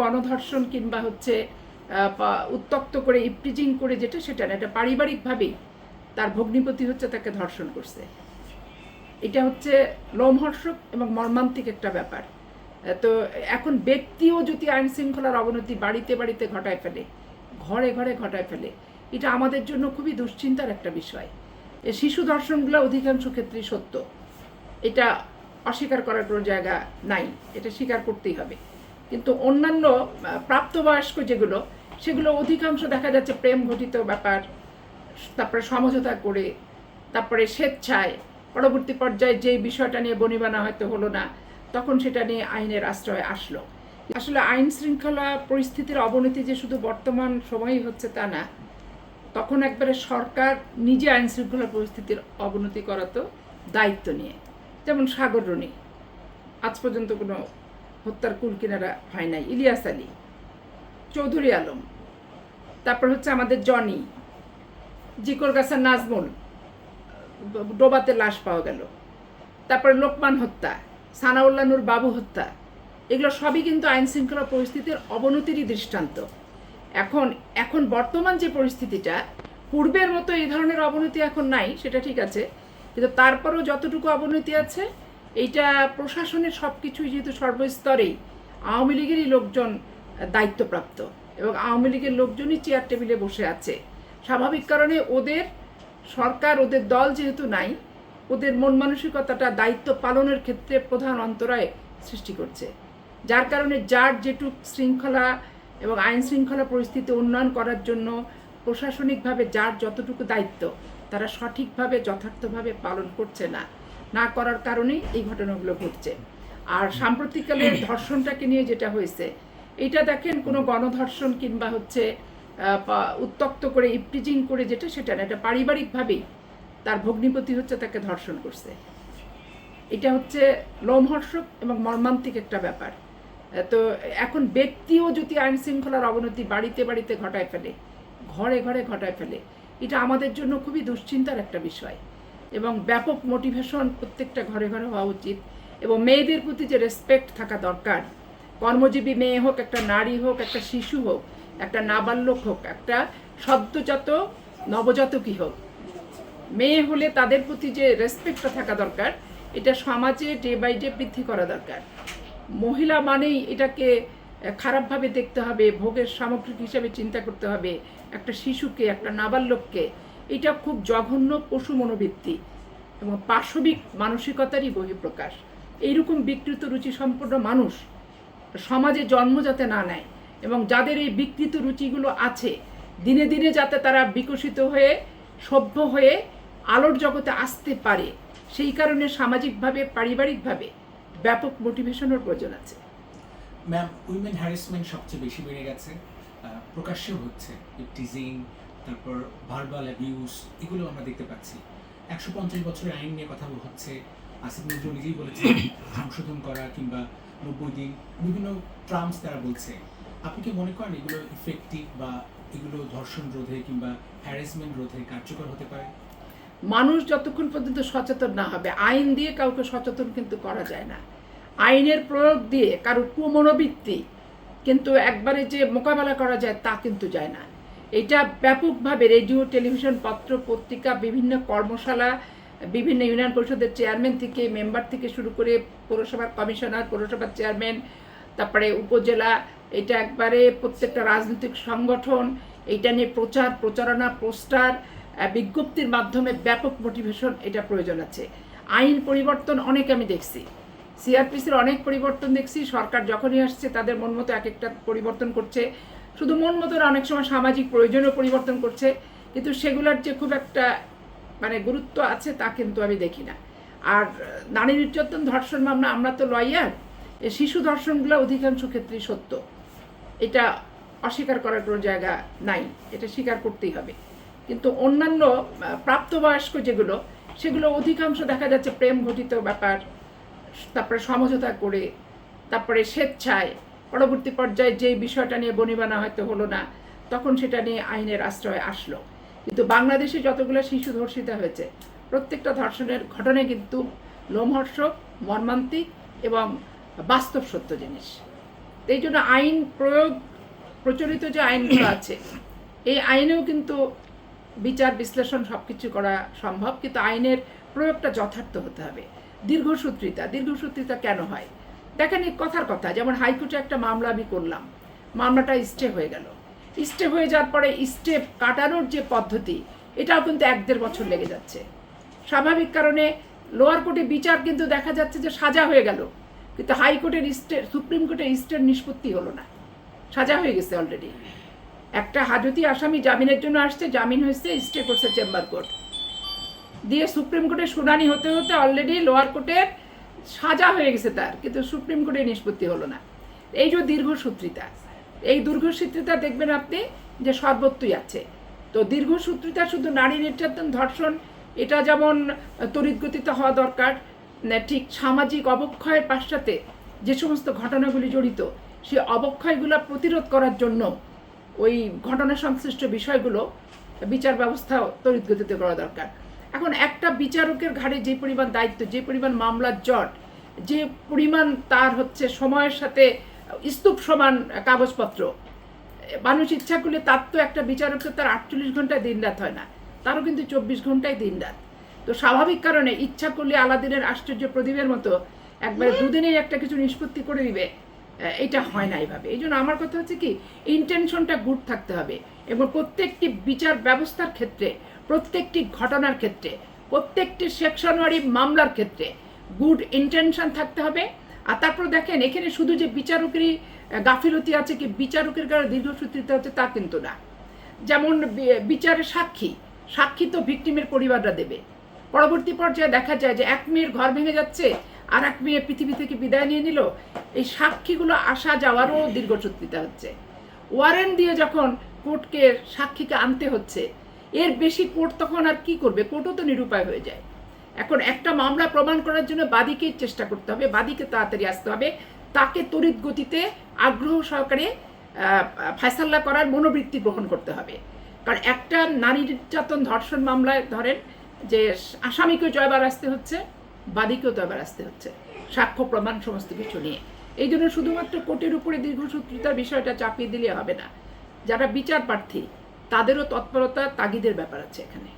গণধর্ষণ কিংবা হচ্ছে উত্তক্ত করে, ইপটিজিং করে যেটা, সেটা না। এটা পারিবারিকভাবেই তার ভগ্নিপতি হচ্ছে তাকে ধর্ষণ করছে। এটা হচ্ছে লোমহর্ষক এবং মর্মান্তিক একটা ব্যাপার। তো এখন ব্যক্তিও যদি আইন শৃঙ্খলার অবনতি বাড়িতে বাড়িতে ঘটায় ফেলে, ঘরে ঘরে ঘটায় ফেলে, এটা আমাদের জন্য খুবই দুশ্চিন্তার একটা বিষয়। এ শিশু ধর্ষণগুলো অধিকাংশ ক্ষেত্রেই সত্য। এটা অস্বীকার করার কোনো জায়গা নাই। এটা স্বীকার করতেই হবে। কিন্তু অন্যান্য প্রাপ্তবয়স্ক যেগুলো, সেগুলো অধিকাংশ দেখা যাচ্ছে প্রেম ঘটিত ব্যাপার, তারপরে সমঝোতা করে, তারপরে স্বেচ্ছায়, পরবর্তী পর্যায়ে যে বিষয়টা নিয়ে বনিবানা হয়তো হলো না, তখন সেটা নিয়ে আইনের আশ্রয় আসলো। আসলে আইন শৃঙ্খলা পরিস্থিতির অবনতি যে শুধু বর্তমান সময়ই হচ্ছে তা না, তখন একবারে সরকার নিজে আইন শৃঙ্খলা পরিস্থিতির অবনতি করাতো দায়িত্ব নিয়ে। যেমন সাগররণী আজ পর্যন্ত কোনো হত্যার কুল কিনারা হয় নাই। ইলিয়াস আলী, চৌধুরী আলম, তারপর হচ্ছে আমাদের জনি, জিকর গাছার নাজমুল, ডোবাতে লাশ পাওয়া গেল। তারপরে লোকমান হত্যা, সানাউল্লাহ নূর বাবু হত্যা, এগুলো সবই কিন্তু আইন শৃঙ্খলা পরিস্থিতির অবনতিরই দৃষ্টান্ত। এখন এখন বর্তমান যে পরিস্থিতিটা, পূর্বের মতো এই ধরনের অবনতি এখন নাই, সেটা ঠিক আছে। কিন্তু তারপরেও যতটুকু অবনতি আছে এইটা প্রশাসনের সব কিছুই যেহেতু সর্বস্তরেই আওয়ামী লীগেরই লোকজন দায়িত্বপ্রাপ্ত এবং আওয়ামী লীগের লোকজনই চেয়ার টেবিলে বসে আছে। স্বাভাবিক কারণে ওদের সরকার, ওদের দল যেহেতু নাই, ওদের মন মানসিকতাটা দায়িত্ব পালনের ক্ষেত্রে প্রধান অন্তরায় সৃষ্টি করছে। যার কারণে যার যেটুক শৃঙ্খলা এবং আইন শৃঙ্খলা পরিস্থিতি উন্নয়ন করার জন্য প্রশাসনিকভাবে যার যতটুকু দায়িত্ব, তারা সঠিকভাবে, যথার্থভাবে পালন করছে না। না করার কারণেই এই ঘটনাগুলো ঘটছে। আর সাম্প্রতিককালে ধর্ষণটাকে নিয়ে যেটা হয়েছে এটা দেখেন কোনো গণধর্ষণ কিংবা হচ্ছে উত্তক্ত করে ইপটিজিং করে যেটা সেটা না। এটা পারিবারিকভাবেই তার ভগ্নিপতি হচ্ছে তাকে ধর্ষণ করছে। এটা হচ্ছে লোমহর্ষক এবং মর্মান্তিক একটা ব্যাপার। তো এখন ব্যক্তিও যদি আইন শৃঙ্খলার অবনতি বাড়িতে বাড়িতে ঘটায় ফেলে ঘরে ঘরে ঘটায় ফেলে এটা আমাদের জন্য খুবই দুশ্চিন্তার একটা বিষয়। এবং ব্যাপক মোটিভেশন প্রত্যেকটা ঘরে ঘরে হওয়া উচিত এবং মেয়েদের প্রতি যে রেসপেক্ট থাকা দরকার, কর্মজীবী মেয়ে হোক, একটা নারী হোক, একটা শিশু হোক, একটা নাবাল্যক হোক, একটা সদ্যজাত নবজাতকই হোক, মেয়ে হলে তাদের প্রতি যে রেসপেক্টটা থাকা দরকার, এটা সমাজে ডে বাই ডে বৃদ্ধি করা দরকার। মহিলা মানেই এটাকে খারাপভাবে দেখতে হবে, ভোগের সামগ্রিক হিসেবে চিন্তা করতে হবে, একটা শিশুকে, একটা নাবালককে এটা খুব জঘন্য পশু মনোবৃত্তি এবং পাশবিক মানসিকতারই বহিঃপ্রকাশ। এইরকম বিকৃত রুচি সম্পন্ন মানুষ সমাজে জন্ম যাতে না নেয় এবং যাদের এই বিকৃত রুচিগুলো আছে, দিনে দিনে যাতে তারা বিকশিত হয়ে, সভ্য হয়ে আলোর জগতে আসতে পারে, সেই কারণে সামাজিকভাবে, পারিবারিকভাবে ব্যাপক মোটিভেশনের প্রয়োজন আছে। ম্যাম উইমেন হ্যারাসমেন্ট সবচেয়ে বেশি বেড়ে গেছে। প্রকাশ্য হচ্ছে। টিজিং তারপর ভার্বাল অ্যাবিউজ এগুলো আমরা দেখতে পাচ্ছি। একশো পঞ্চাশ বছরের আইন নিয়ে কথা হচ্ছে। আসিফ নজরুল নিজেই বলেছে সংশোধন করা কিংবা নব্বই দিন বিভিন্ন ট্রাম্পস তারা বলছে। আপনি কি মনে করেন এগুলো ইফেক্টিভ বা এগুলো ধর্ষণ রোধে কিংবা হ্যারাসমেন্ট রোধে কার্যকর হতে পারে? মানুষ যতক্ষণ পর্যন্ত সচেতন না হবে, আইন দিয়ে কাউকে সচেতন কিন্তু করা যায় না। আইনের প্রয়োগ দিয়ে কারোর কুমনোবৃত্তি কিন্তু একবারে যে মোকাবেলা করা যায় তা কিন্তু যায় না। এটা ব্যাপকভাবে রেডিও, টেলিভিশন, পত্র, পত্রিকা, বিভিন্ন কর্মশালা, বিভিন্ন ইউনিয়ন পরিষদের চেয়ারম্যান থেকে, মেম্বার থেকে শুরু করে পৌরসভার কমিশনার, পৌরসভার চেয়ারম্যান, তারপরে উপজেলা, এটা একবারে প্রত্যেকটা রাজনৈতিক সংগঠন এইটা নিয়ে প্রচার, প্রচারণা, পোস্টার বিজ্ঞপ্তির মাধ্যমে ব্যাপক মোটিভেশন এটা প্রয়োজন আছে। আইন পরিবর্তন অনেক আমি দেখছি। সিআরপিসির অনেক পরিবর্তন দেখছি। সরকার যখনই আসছে তাদের মন মতো এক একটা পরিবর্তন করছে। শুধু মন মতো না, অনেক সময় সামাজিক প্রয়োজনও পরিবর্তন করছে কিন্তু সেগুলোর যে খুব একটা মানে গুরুত্ব আছে তা কিন্তু আমি দেখি না। আর নারী নির্যাতন ধর্ষণ মামলা আমরা তো লয়ার শিশু ধর্ষণগুলো অধিকাংশ ক্ষেত্রেই সত্য। এটা অস্বীকার করার কোনো জায়গা নাই এটা স্বীকার করতেই হবে। কিন্তু অন্যান্য প্রাপ্তবয়স্ক যেগুলো সেগুলো অধিকাংশ দেখা যাচ্ছে প্রেম ঘটিত ব্যাপার তারপরে সমঝোতা করে তারপরে স্বেচ্ছায় পরবর্তী পর্যায়ে যে বিষয়টা নিয়ে বনিবানা হয়তো হলো না, তখন সেটা নিয়ে আইনের আশ্রয় আসলো। কিন্তু বাংলাদেশে যতগুলো শিশু ধর্ষিতা হয়েছে, প্রত্যেকটা ধর্ষণের ঘটনায় কিন্তু লোমহর্ষক, মর্মান্তিক এবং বাস্তব সত্য জিনিস। এই জন্য আইন প্রয়োগ, প্রচলিত যে আইনগুলো আছে, এই আইনেও কিন্তু বিচার, বিশ্লেষণ সব কিছু করা সম্ভব। কিন্তু আইনের প্রয়োগটা যথার্থ হতে হবে। দীর্ঘসূত্রিতা দীর্ঘসূত্রিতা কেন হয়? দেখেন এই কথার কথা, যেমন হাইকোর্টে একটা মামলা আমি করলাম, মামলাটা স্টে হয়ে গেল। স্টে হয়ে যাওয়ার পরে স্টে কাটানোর যে পদ্ধতি, এটাও কিন্তু এক দেড় বছর লেগে যাচ্ছে। স্বাভাবিক কারণে লোয়ার কোর্টে বিচার কিন্তু দেখা যাচ্ছে যে সাজা হয়ে গেল, কিন্তু হাইকোর্টের স্টে সুপ্রিম কোর্টের স্টের নিষ্পত্তি হলো না। সাজা হয়ে গেছে অলরেডি একটা হাজতি আসামি জামিনের জন্য আসছে, জামিন হয়েছে স্টে করছে চেম্বার কোর্ট দিয়ে সুপ্রিম কোর্টে শুনানি হতে হতে অলরেডি লোয়ার কোর্টের সাজা হয়ে গেছে তার, কিন্তু সুপ্রিম কোর্টে নিষ্পত্তি হলো না। এই যে দীর্ঘসূত্রিতা এই দীর্ঘসূত্রিতা দেখবেন আপনি যে সর্বত্রই আছে। তো দীর্ঘসূত্রিতা শুধু নারী নির্যাতন, ধর্ষণ, এটা যেমন তড়িৎ হওয়া দরকার ঠিক সামাজিক অবক্ষয়ের পাশ্চাতে যে সমস্ত ঘটনাগুলি জড়িত, সেই অবক্ষয়গুলো প্রতিরোধ করার জন্য ওই ঘটনা সংশ্লিষ্ট বিষয়গুলো বিচার ব্যবস্থা তড়িৎগতিতে করা দরকার। এখন একটা বিচারকের ঘাড়ে যে পরিমাণ দায়িত্ব, যে পরিমাণ মামলার জট, যে পরিমাণ তার হচ্ছে সময়ের সাথে স্তূপ সমান কাগজপত্র, মানুষ ইচ্ছা করলে তার তো একটা বিচারকের তার আটচল্লিশ ঘন্টায় দিন রাত হয় না, তারও কিন্তু চব্বিশ ঘন্টায় দিন রাত। তো স্বাভাবিক কারণে ইচ্ছা করলে আলাদিনের আশ্চর্য প্রদীপের মতো একবারে দুদিনেই একটা কিছু নিষ্পত্তি করে দিবে এটা হয় না এইভাবে এই জন্য আমার কথা হচ্ছে কি ইন্টেনশনটা গুড থাকতে হবে এবং প্রত্যেকটি বিচার ব্যবস্থার ক্ষেত্রে প্রত্যেকটি ঘটনার ক্ষেত্রে, প্রত্যেকটি সেকশনওয়ারি মামলার ক্ষেত্রে গুড ইন্টেনশন থাকতে হবে। আর তারপর দেখেন, এখানে শুধু যে বিচারকেরই গাফিলতি আছে কি বিচারকের কারণে দীর্ঘসূত্রিতা হচ্ছে তা কিন্তু না। যেমন বি- বিচারের সাক্ষী সাক্ষী তো ভিকটিমের পরিবাররা দেবে। পরবর্তী পর্যায়ে দেখা যায় যে এক মেয়ের ঘর ভেঙে যাচ্ছে, আর এক মেয়ে পৃথিবী থেকে বিদায় নিয়ে নিল, এই সাক্ষীগুলো আসা যাওয়ারও দীর্ঘসূত্রিতা হচ্ছে। ওয়ারেন্ট দিয়ে যখন কোর্টকে সাক্ষীকে আনতে হচ্ছে এর বেশি কোর্ট তখন আর কি করবে? কোর্টও তো নিরুপায় হয়ে যায়। এখন একটা মামলা প্রমাণ করার জন্য বাদীকে চেষ্টা করতে হবে বাদীকে তাড়াতাড়ি আসতে হবে। তাকে তড়িৎ গতিতে আগ্রহ সহকারে আহ, ফায়সাল্লা করার মনোবৃত্তি গ্রহণ করতে হবে। কারণ একটা নারী নির্যাতন ধর্ষণ মামলায় ধরেন যে আসামিকেও জয়বার আসতে হচ্ছে বাদীকেও জয়বার আসতে হচ্ছে। সাক্ষ্য প্রমাণ সমস্ত কিছু নিয়ে। এই জন্য শুধুমাত্র কোর্টের উপরে দীর্ঘসূত্রিতার বিষয়টা চাপিয়ে দিলে হবে না। যারা বিচার প্রার্থী তাদেরও তৎপরতা তাগিদের ব্যাপার আছে এখানে।